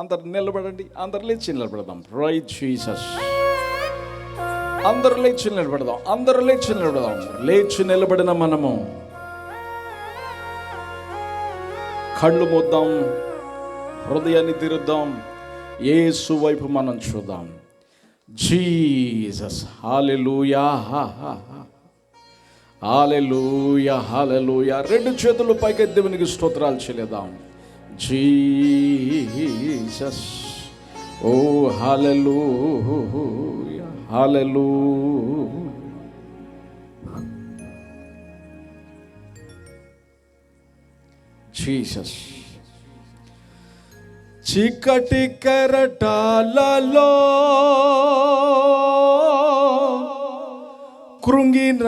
అందరు నిలబడండి అందరు లేచి నిలబడదాం. రైట్ జీసస్ అందరు లేచి నిలబడదాం అందరు లేచి నిలబడదాం. లేచి నిలబడిన మనము కళ్ళు మూద్దాం హృదయాన్ని తిరుద్దాం ఏసు వైపు మనం చూద్దాం. జీసస్ హాలెలూయా హాలెలుయా హాలెలుయా రెండు చేతులు పైకి దేవునికి స్తోత్రాలు చేయలేదాం జీసస్ ఓ హాలెలూయా హాలెలూ జీసస్ చికటి కెరటాలలో కృంగిన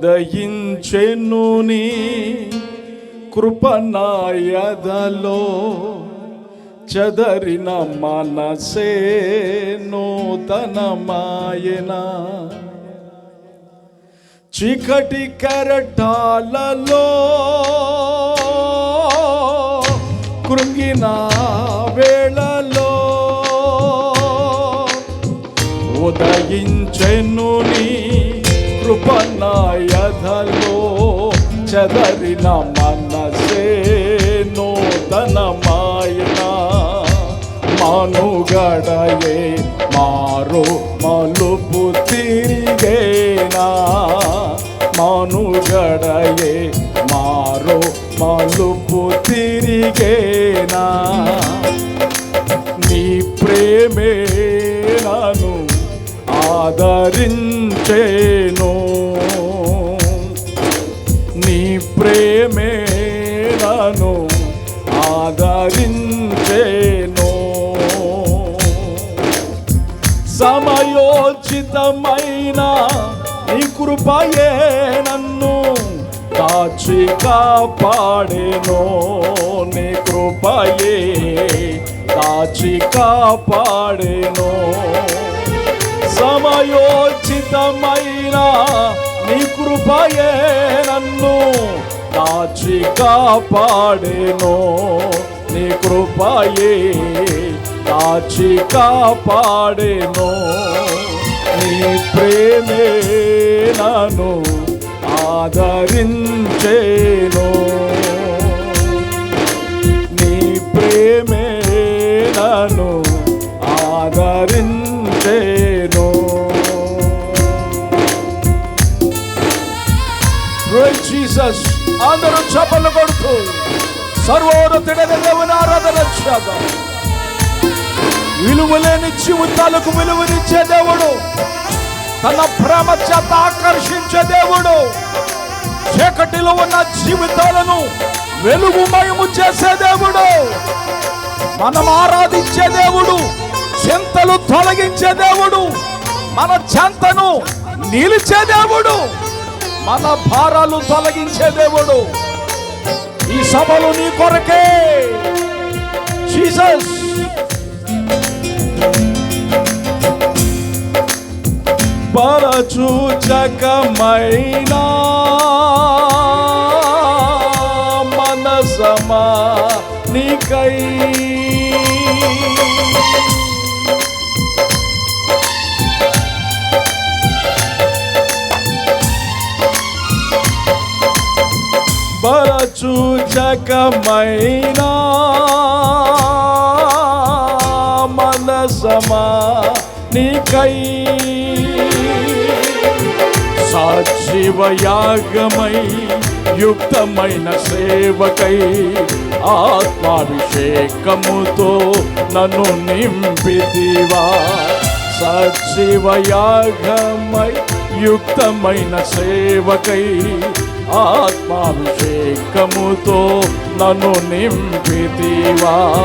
ఉదయించెను నీ కృపనాయదలో చదరిన మనసే నూతనమాయనా. చీకటి కరటాలలో కృంగిన వేళలో ఉదయించెను నీ కృపనాయధలో చదరిన మనసే నూతనమాయన. మనుగడయే మారు మలుపు తిరిగేనా. మనుగడయే మారు మలుపు తిరిగేనా. నీ ప్రేమే నన్ను ఆదరించేను. నీ ప్రేమే ఆదరించేను. సమయోచితమైన నీ కృపయే నన్ను కాచి కాపాడేను. నీ కృపయే కాచి కాపాడేను. సమయోచితమైన నీ కృపయే నన్ను కాచి కాపాడేను. నీ కృపయే కాచి కాపాడేను. నీ ప్రేమే నన్ను ఆదరించేను. జీసస్ అందరూ చెప్పలు కొడుతూ సర్వోన్నతుడైన దేవుని ఆరాధన చేద్దాం. విలువలేని జీవితాలకు విలువనిచ్చే దేవుడు తన ప్రేమ చేత ఆకర్షించే దేవుడు చీకటిలో ఉన్న జీవితాలను వెలుగుమయము చేసే దేవుడు మనం ఆరాధించే దేవుడు చింతలు తొలగించే దేవుడు మన చెంతను నిలిచే దేవుడు. మన భారాలు తొలగించే దేవుడు. ఈ సభలు నీ కొరకే. జీసస్ పరచూచకమైనా మనసమా నీకై బలచూచకమైనా మనసమా నీకై? సాక్షివయాగమై యుక్తమైన సేవకై ఆత్మాభిషేకముతో నన్ను నింపితివా? సజీవయాగమై యుక్తమైన సేవకై ఆత్మాభిషేకముతో నన్ను నింపితివా.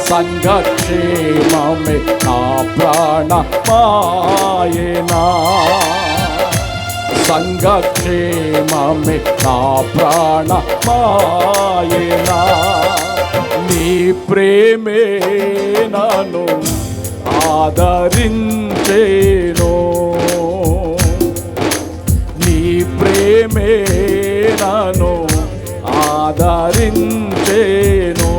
సంఘక్షేమమే నా ప్రాణ మాయనా. సంఘక్షేమమే నా ప్రాణ మాయనా. నీ ప్రేమే నన్ను ఆదరించేనో నీ ఆదరించేను.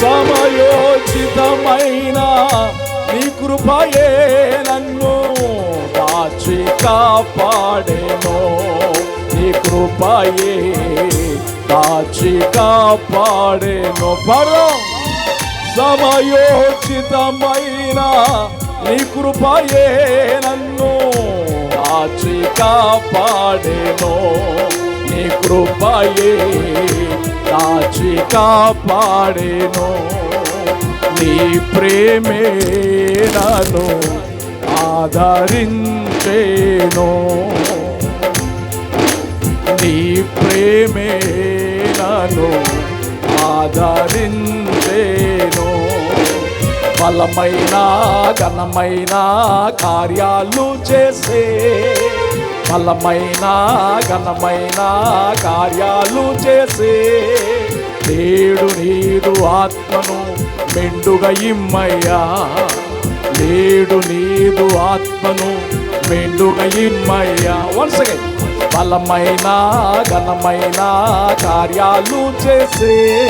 సమయోచితమైన నీ కృపయే నన్ను దాచి కాపాడేను. నీ కృపయే దాచి కాపాడేను. పరో సమయోచితమైన నీ కృపయే నన్ను దాచి కాపాడేను నీ కృపయే. దాచి కాపాడేను నీ ప్రేమే నన్ను ఆదరించేను. నీ ప్రేమే నన్ను ఆదరించేను. బలమైన ఘనమైన కార్యాలు చేసే. బలమైన ఘనమైన కార్యాలు చేసే. నేడు నీదు ఆత్మను మెండుగా ఇమ్మయ్యా. నేడు నీదు ఆత్మను మెండుగా ఇమ్మయ్యా. వన్స్ అగైన్ బలమైన ఘనమైన కార్యాలు చేసే.